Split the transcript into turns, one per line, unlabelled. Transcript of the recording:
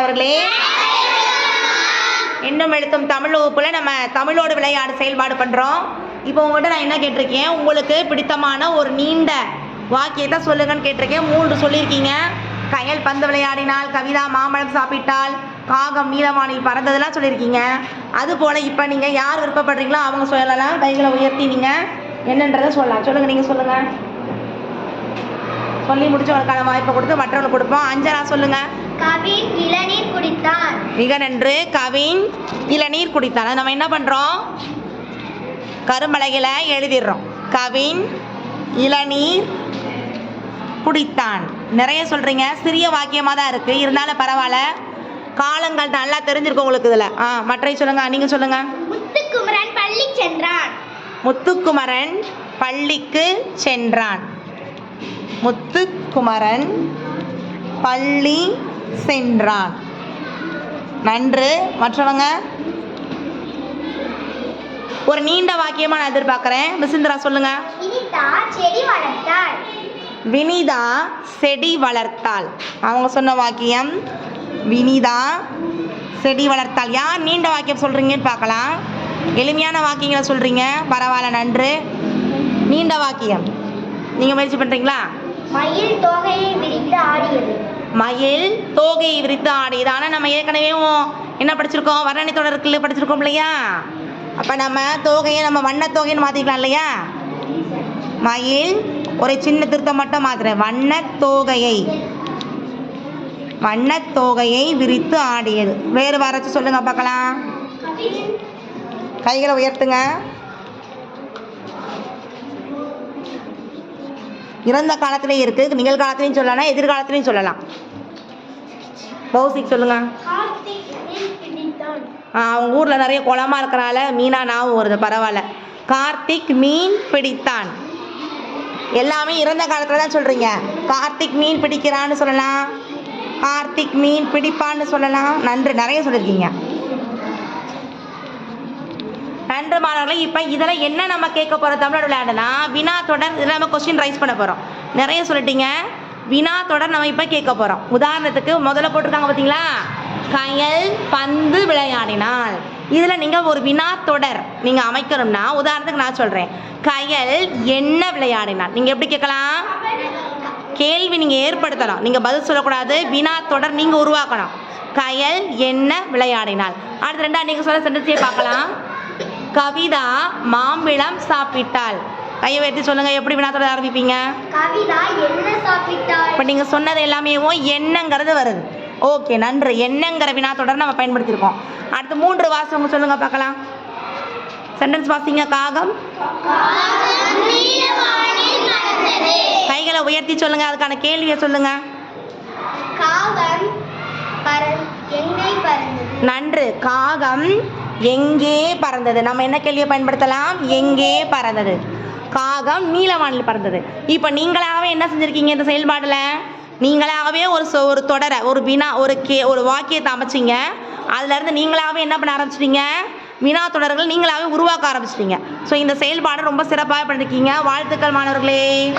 அவர்களே. இன்னும் எழுத்தும் தமிழ் வகுப்புல நம்ம தமிழோடு விளையாடு செயல்பாடு பண்றோம். இப்போ உங்கள்கிட்ட நான் என்ன கேட்டிருக்கேன்? உங்களுக்கு பிடித்தமான ஒரு நீண்ட வாக்கியத்தை சொல்லுங்கன்னு கேட்டிருக்கேன். மூன்று சொல்லியிருக்கீங்க. கயல் பந்து விளையாடினால் கவிதா மாம்பழம் சாப்பிட்டால் காகம் நீலவானில் பறந்ததெல்லாம் சொல்லியிருக்கீங்க. அதுபோல் இப்போ நீங்கள் யார் விருப்பப்படுறீங்களோ அவங்க சொல்லலாம். கைகளை உயர்த்தி நீங்கள் என்னன்றதை சொல்லலாம். சொல்லுங்கள் நீங்கள் சொல்லுங்கள் சொல்லி முடிச்சவங்களுக்கான வாய்ப்பை கொடுத்து மற்றவங்களுக்கு கொடுப்போம். அஞ்சரா சொல்லுங்கள்
கவின் இளநீர் குடித்தான்
மிக நன்று கவின் இளநீர் குடித்தான் நம்ம என்ன பண்ணுறோம் கரும்பலகையில் எழுதிடுறோம். கவின் இளநீர் குடித்தான். நிறைய சொல்கிறீங்க சிறிய வாக்கியமாக தான் இருக்குது இருந்தாலும் பரவாயில்ல. காலங்கள் நல்லா தெரிஞ்சிருக்கும் உங்களுக்கு இதில். ஆ மற்றை சொல்லுங்கள் நீங்கள் சொல்லுங்கள்
முத்துக்குமரன் பள்ளி சென்றான்.
முத்துக்குமரன் பள்ளிக்கு சென்றான். முத்துக்குமரன் பள்ளி சென்றான். நன்று. மற்றவங்க? ஒரு நீண்ட வாக்கியமா நான் எதிர்பார்க்குறேன். மிசிந்திரா சொல்லுங்க. வினிதா செடி வளர்த்தாள். அவங்க சொன்ன வாக்கியம் வினிதா செடி வளர்த்தாள். யார் நீண்ட வாக்கியம் சொல்றீங்கன்னு பார்க்கலாம். எளிமையான வாக்கியங்களை சொல்றீங்க. பரவாயில்ல நன்று. நீண்ட வாக்கியம். நீங்க முயற்சி பண்றீங்களா?
மயில் தொகையை விரித்து ஆடியது.
மயில் தோகையை விரித்து ஆடியது ஆனால் நம்ம ஏற்கனவே என்ன படிச்சிருக்கோம்? வர்ணனை தொடர்களில் படிச்சிருக்கோம் இல்லையா? அப்போ நம்ம தோகையை நம்ம வண்ண தோகைன்னு மாற்றிக்கலாம் இல்லையா? மயில் ஒரு சின்ன திருத்தம் மட்டும் மாத்துறேன். வண்ண தோகையை வண்ண தோகையை விரித்து ஆடியது. வேறு வரைச்சு சொல்லுங்க பார்க்கலாம். கைகளை உயர்த்துங்க. இறந்த காலத்திலையும் இருக்கு. நிகழ்காலத்திலையும் சொல்லலாம் எதிர்காலத்திலையும் சொல்லலாம். பௌசிக் சொல்லுங்க. அவங்க ஊரில் நிறைய குளமா இருக்கறனால மீனா ஞாபகம் வருது பரவாயில்ல. கார்த்திக் மீன் பிடித்தான். எல்லாமே இறந்த காலத்தில் தான் சொல்கிறீங்க கார்த்திக் மீன் பிடிக்கிறான்னு சொல்லலாம். கார்த்திக் மீன் பிடிப்பான்னு சொல்லலாம். நன்று நிறைய சொல்லியிருக்கீங்க நன்று மாணவர்களே இப்போ இதில் என்ன நம்ம கேட்க போகிறோம் தமிழோட விளையாடுனா வினா தொடர் இதில் நம்ம கொஸ்டின் ரைஸ் பண்ண போகிறோம் நிறைய சொல்லிட்டீங்க. வினா தொடர் நம்ம இப்போ கேட்க போகிறோம் உதாரணத்துக்கு முதல்ல போட்டிருக்காங்க பார்த்தீங்களா கயல் பந்து விளையாடினால். இதில் நீங்கள் ஒரு வினா தொடர் நீங்கள் அமைக்கணும்னா உதாரணத்துக்கு நான் சொல்கிறேன் கயல் என்ன விளையாடினால். நீங்கள் எப்படி கேட்கலாம்? கேள்வி நீங்கள் ஏற்படுத்தணும் நீங்கள் பதில் சொல்லக்கூடாது. வினா தொடர் நீங்கள் உருவாக்கணும். கயல் என்ன விளையாடினால். அடுத்து ரெண்டா நீங்கள் சொல்ல சென்டென்ஸே பார்க்கலாம். கவிதா மாம்பழம் சாப்பிட்டாள். கையை உயர்த்தி சொல்லுங்க எப்படி வினா தொடர் ஆரம்பிப்பீங்க இப்போ நீங்கள் சொன்னது எல்லாமே என்னங்கிறது வருது. ஓகே நன்று. என்னங்கிற வினா தொடர் நம்ம பயன்படுத்தியிருக்கோம் அடுத்து மூன்று வாசகம் சொல்லுங்க பார்க்கலாம். சென்டென்ஸ் வாசிங்க காகம். கைகளை உயர்த்தி சொல்லுங்க அதுக்கான கேள்வியை சொல்லுங்க. நன்று. காகம் எங்கே பறந்தது? நம்ம என்ன கேள்வியை பயன்படுத்தலாம்? எங்கே பறந்தது? காகம் நீலவானில் பறந்தது. இப்போ நீங்களாகவே என்ன செஞ்சுருக்கீங்க இந்த செயல்பாடில்? நீங்களாகவே ஒரு சொ- ஒரு தொடரை ஒரு வினா ஒரு கே ஒரு வாக்கியத்தை அமைச்சிங்க. அதுலேருந்து நீங்களாகவே என்ன பண்ண ஆரம்பிச்சிட்டீங்க? வினா தொடர்கள் நீங்களாகவே உருவாக்க ஆரம்பிச்சிட்டீங்க. ஸோ இந்த செயல்பாடு ரொம்ப சிறப்பாக பண்ணிருக்கீங்க. வாழ்த்துக்கள் மாணவர்களே.